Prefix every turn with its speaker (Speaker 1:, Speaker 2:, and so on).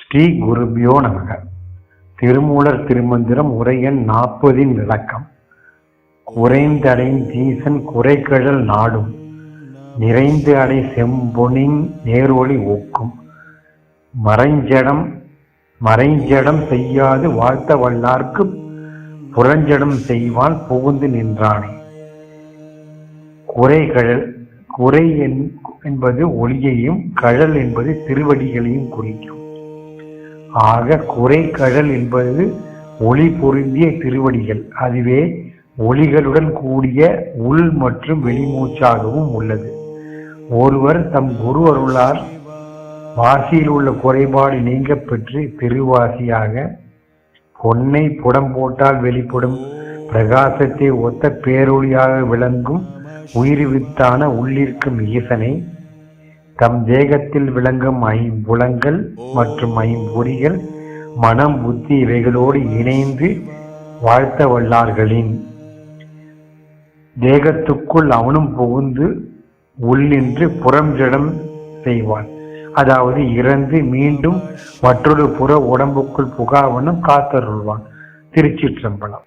Speaker 1: ஸ்ரீ குருபியோ நமக. திருமூலர் திருமந்திரம் உரையன் நாற்பதின் விளக்கம். குறைந்தடைந் தீசன் குறைகழல் நாடும். நிறைந்து அடை செம்பொனின் நேரொளி ஊக்கும் மறைஞ்சடம் மறைஞ்சடம் செய்யாது வாழ்த்த வல்லார்க்கு புறஞ்சடம் செய்வான் புகுந்து நின்றானே. குறைகழல் குறை என்பது ஒளியையும் கழல் என்பது திருவடிகளையும் குறிக்கும். ஆக குறை கழல் என்பது ஒளி பொருந்திய திருவடிகள். அதுவே ஒளிகளுடன் கூடிய உள் மற்றும் வெளிமூச்சாகவும் உள்ளது. ஒருவர் தம் குரு அருளால் வாசியில் உள்ள குறைபாடு நீங்க பெற்று திருவாசியாக பொன்னை புடம் போட்டால் வெளிப்படும் பிரகாசத்தை ஒத்த பேரொழியாக விளங்கும் உயிர்வித்தான உள்ளிருக்கும் ஈசனை தம் தேகத்தில் விளங்கும் ஐம்புலங்கள் மற்றும் ஐம்பொறிகள் மனம் புத்தி இவைகளோடு இணைந்து வாழ்த்த வல்லார்களின் தேகத்துக்குள் அவனும் புகுந்து உள்ளின்று புறம் ஜடம் செய்வான். அதாவது இறந்து மீண்டும் மற்றொரு புற உடம்புக்குள் புகாவனும் காத்தருள்வான். திருச்சிற்றம்பலம்.